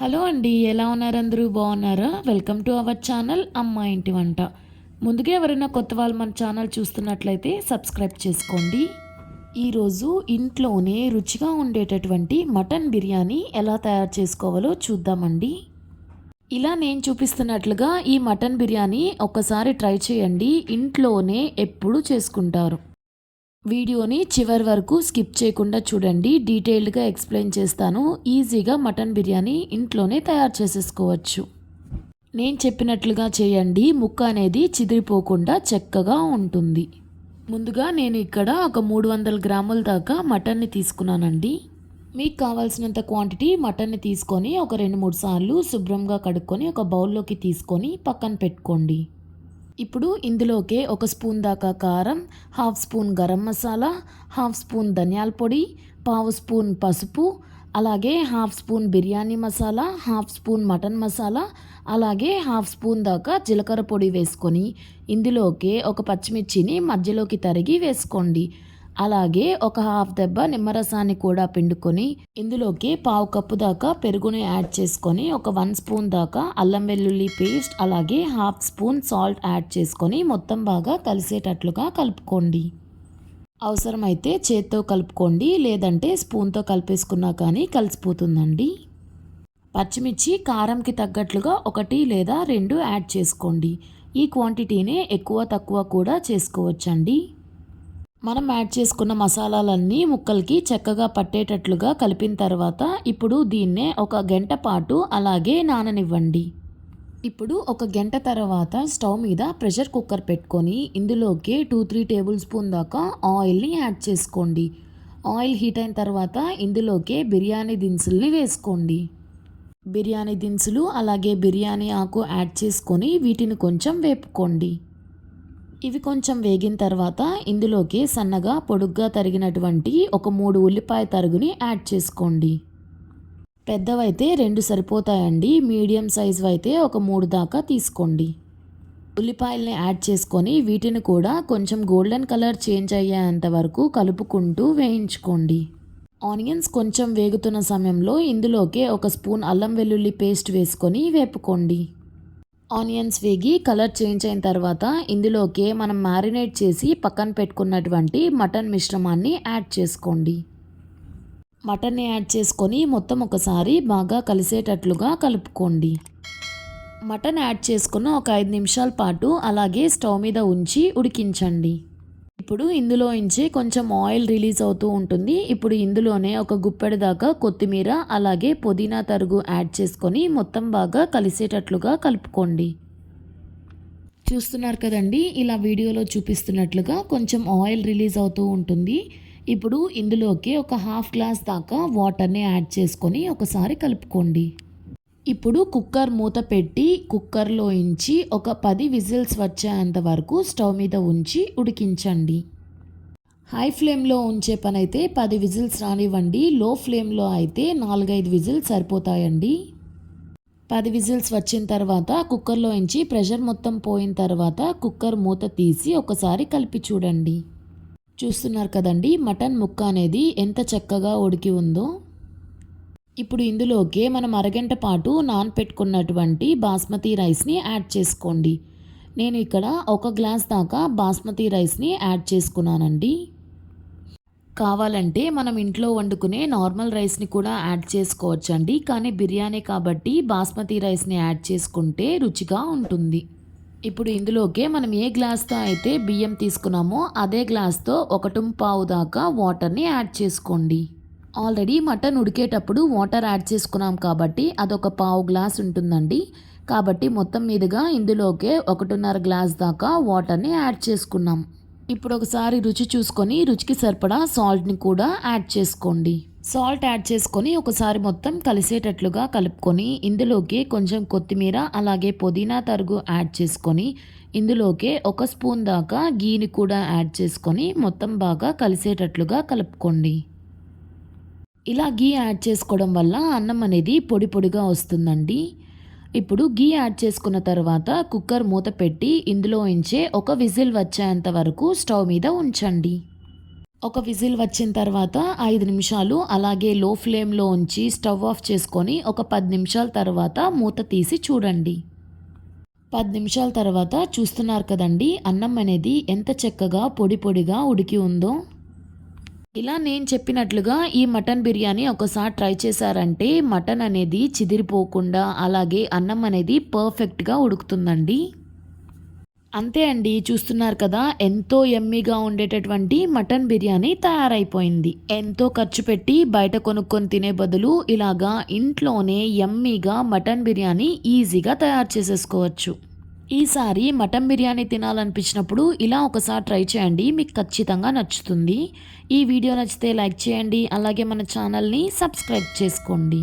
Hello అండి ఎలా ఉన్నారు అందరూ? బాగున్నారా? వెల్కమ్ టు అవర్ ఛానల్ అమ్మ ఇంటి వంట. ముందుగా ఎవరైనా కొత్త వాళ్ళు మన ఛానల్ చూస్తున్నట్లయితే సబ్స్క్రైబ్ చేసుకోండి. ఈరోజు ఇంట్లోనే రుచిగా ఉండేటటువంటి మటన్ బిర్యానీ ఎలా తయారు చేసుకోవాలో చూద్దామండి. ఇలా నేను చూపిస్తున్నట్లుగా ఈ మటన్ బిర్యానీ ఒక్కసారి ట్రై చేయండి. ఇంట్లోనే ఎప్పుడు చేసుకుంటారు. వీడియోని చివరి వరకు స్కిప్ చేయకుండా చూడండి. డీటెయిల్డ్గా ఎక్స్ప్లెయిన్ చేస్తాను. ఈజీగా మటన్ బిర్యానీ ఇంట్లోనే తయారు చేసేసుకోవచ్చు. నేను చెప్పినట్లుగా చేయండి. ముక్క అనేది చిదిరిపోకుండా చక్కగా ఉంటుంది. ముందుగా నేను ఇక్కడ ఒక మూడు వందల గ్రాముల దాకా మటన్ని తీసుకున్నానండి. మీకు కావాల్సినంత క్వాంటిటీ మటన్ని తీసుకొని ఒక రెండు మూడు సార్లు శుభ్రంగా కడుక్కొని ఒక బౌల్లోకి తీసుకొని పక్కన పెట్టుకోండి. ఇప్పుడు ఇందులోకే ఒక స్పూన్ దాకా కారం half spoon garam masala half spoon ధనియాల పొడి పావు స్పూన్ పసుపు అలాగే half spoon biryani masala half spoon mutton masala అలాగే హాఫ్ స్పూన్ దాకా జీలకర్ర పొడి వేసుకొని ఇందులోకే ఒక పచ్చిమిర్చిని మధ్యలోకి తరిగి వేసుకోండి. అలాగే ఒక హాఫ్ దెబ్బ నిమ్మరసాన్ని కూడా పిండుకొని ఇందులోకి పావు కప్పు దాకా పెరుగుని యాడ్ చేసుకొని ఒక వన్ స్పూన్ దాకా అల్లం వెల్లుల్లి పేస్ట్ అలాగే హాఫ్ స్పూన్ సాల్ట్ యాడ్ చేసుకొని మొత్తం బాగా కలిసేటట్లుగా కలుపుకోండి. అవసరమైతే చేత్తో కలుపుకోండి లేదంటే స్పూన్తో కలిపేసుకున్నా కానీ కలిసిపోతుందండి. పచ్చిమిర్చి కారంకి తగ్గట్లుగా ఒకటి లేదా రెండు యాడ్ చేసుకోండి. ఈ క్వాంటిటీనే ఎక్కువ తక్కువ కూడా చేసుకోవచ్చండి. మనం యాడ్ చేసుకున్న మసాలాలన్నీ ముక్కలకి చక్కగా పట్టేటట్లుగా కలిపిన తర్వాత ఇప్పుడు దీన్నే ఒక గంట పాటు అలాగే నాననివ్వండి. ఇప్పుడు ఒక గంట తర్వాత స్టవ్ మీద ప్రెషర్ కుక్కర్ పెట్టుకొని ఇందులోకి టూ త్రీ టేబుల్ స్పూన్ దాకా ఆయిల్ని యాడ్ చేసుకోండి. ఆయిల్ హీట్ అయిన తర్వాత ఇందులోకి బిర్యానీ దినుసుల్ని వేసుకోండి. బిర్యానీ దినుసులు అలాగే బిర్యానీ ఆకు యాడ్ చేసుకొని వీటిని కొంచెం వేపుకోండి. ఇవి కొంచెం వేగిన తర్వాత ఇందులోకి సన్నగా పొడుగ్గా తరిగినటువంటి ఒక మూడు ఉల్లిపాయ తరుగుని యాడ్ చేసుకోండి. పెద్దవైతే రెండు సరిపోతాయండి. మీడియం సైజు అయితే ఒక మూడు దాకా తీసుకోండి. ఉల్లిపాయల్ని యాడ్ చేసుకొని వీటిని కూడా కొంచెం గోల్డెన్ కలర్ చేంజ్ అయ్యేంత వరకు కలుపుకుంటూ వేయించుకోండి. ఆనియన్స్ కొంచెం వేగుతున్న సమయంలో ఇందులోకి ఒక స్పూన్ అల్లం వెల్లుల్లి పేస్ట్ వేసుకొని వేపుకోండి. ఆనియన్స్ వేగి కలర్ చేంజ్ అయిన తర్వాత ఇందులోకి మనం మ్యారినేట్ చేసి పక్కన పెట్టుకున్నటువంటి మటన్ మిశ్రమాన్ని యాడ్ చేసుకోండి. మటన్ని యాడ్ చేసుకొని మొత్తం ఒకసారి బాగా కలిసేటట్లుగా కలుపుకోండి. మటన్ యాడ్ చేసుకున్న ఒక ఐదు నిమిషాల పాటు అలాగే స్టవ్ మీద ఉంచి ఉడికించండి. ఇప్పుడు ఇందులో నుంచి కొంచెం ఆయిల్ రిలీజ్ అవుతూ ఉంటుంది. ఇప్పుడు ఇందులోనే ఒక గుప్పెడు దాకా కొత్తిమీర అలాగే పుదీనా తరుగు యాడ్ చేసుకొని మొత్తం బాగా కలిసేటట్లుగా కలుపుకోండి. చూస్తున్నారు కదండి ఇలా వీడియోలో చూపిస్తున్నట్లుగా కొంచెం ఆయిల్ రిలీజ్ అవుతూ ఉంటుంది. ఇప్పుడు ఇందులోకి ఒక హాఫ్ గ్లాస్ దాకా వాటర్ని యాడ్ చేసుకొని ఒకసారి కలుపుకోండి. ఇప్పుడు కుక్కర్ మూత పెట్టి కుక్కర్లో ఇంచి ఒక పది విజిల్స్ వచ్చేంత వరకు స్టవ్ మీద ఉంచి ఉడికించండి. హై ఫ్లేమ్లో ఉంచే పని అయితే పది విజిల్స్ రానివ్వండి. లో ఫ్లేమ్లో అయితే నాలుగైదు విజిల్స్ సరిపోతాయండి. పది విజిల్స్ వచ్చిన తర్వాత కుక్కర్లో ఇంచి ప్రెషర్ మొత్తం పోయిన తర్వాత కుక్కర్ మూత తీసి ఒకసారి కలిపి చూడండి. చూస్తున్నారు కదండి మటన్ ముక్క అనేది ఎంత చక్కగా ఉడికి ఉందో. ఇప్పుడు ఇందులోకి మనం అరగంట పాటు నానపెట్టుకున్నటువంటి బాస్మతి రైస్ని యాడ్ చేసుకోండి. నేను ఇక్కడ ఒక గ్లాస్ దాకా బాస్మతి రైస్ని యాడ్ చేసుకున్నానండి. కావాలంటే మనం ఇంట్లో వండుకునే నార్మల్ రైస్ని కూడా యాడ్ చేసుకోవచ్చండి. కానీ బిర్యానీ కాబట్టి బాస్మతి రైస్ని యాడ్ చేసుకుంటే రుచిగా ఉంటుంది. ఇప్పుడు ఇందులోకే మనం ఏ గ్లాస్తో అయితే బియ్యం తీసుకున్నామో అదే గ్లాస్తో ఒకటి పావు దాకా వాటర్ని యాడ్ చేసుకోండి. ఆల్రెడీ మటన్ ఉడికేటప్పుడు వాటర్ యాడ్ చేసుకున్నాం కాబట్టి అదొక పావు గ్లాస్ ఉంటుందండి. కాబట్టి మొత్తం మీదుగా ఇందులోకే ఒకటిన్నర గ్లాస్ దాకా వాటర్ని యాడ్ చేసుకున్నాం. ఇప్పుడు ఒకసారి రుచి చూసుకొని రుచికి సరిపడా సాల్ట్ని కూడా యాడ్ చేసుకోండి. సాల్ట్ యాడ్ చేసుకొని ఒకసారి మొత్తం కలిసేటట్లుగా కలుపుకొని ఇందులోకి కొంచెం కొత్తిమీర అలాగే పుదీనా తరుగు యాడ్ చేసుకొని ఇందులోకే ఒక స్పూన్ దాకా గీని కూడా యాడ్ చేసుకొని మొత్తం బాగా కలిసేటట్లుగా కలుపుకోండి. ఇలా గీ యాడ్ చేసుకోవడం వల్ల అన్నం అనేది పొడి పొడిగా వస్తుందండి. ఇప్పుడు గీ యాడ్ చేసుకున్న తర్వాత కుక్కర్ మూత పెట్టి ఇందులో ఉంచే ఒక విజిల్ వచ్చేంత వరకు స్టవ్ మీద ఉంచండి. ఒక విజిల్ వచ్చిన తర్వాత ఐదు నిమిషాలు అలాగే లో ఫ్లేమ్లో ఉంచి స్టవ్ ఆఫ్ చేసుకొని ఒక పది నిమిషాల తర్వాత మూత తీసి చూడండి. పది నిమిషాల తర్వాత చూస్తున్నారు కదండి అన్నం అనేది ఎంత చక్కగా పొడి పొడిగా ఉడికి ఉందో. ఇలా నేను చెప్పినట్లుగా ఈ మటన్ బిర్యానీ ఒకసారి ట్రై చేశారంటే మటన్ అనేది చిదిరిపోకుండా అలాగే అన్నం అనేది పర్ఫెక్ట్గా ఉడుకుతుందండి. అంతే అండి చూస్తున్నారు కదా ఎంతో ఎమ్మీగా ఉండేటటువంటి మటన్ బిర్యానీ తయారైపోయింది. ఎంతో ఖర్చు పెట్టి బయట కొనుక్కొని తినే బదులు ఇలాగా ఇంట్లోనే ఎమ్మీగా మటన్ బిర్యానీ ఈజీగా తయారు చేసేసుకోవచ్చు. ఈసారి మటన్ బిర్యానీ తినాలనిపించినప్పుడు ఇలా ఒకసారి ట్రై చేయండి మీకు ఖచ్చితంగా నచ్చుతుంది. ఈ వీడియో నచ్చితే లైక్ చేయండి అలాగే మన ఛానల్ని సబ్స్క్రైబ్ చేసుకోండి.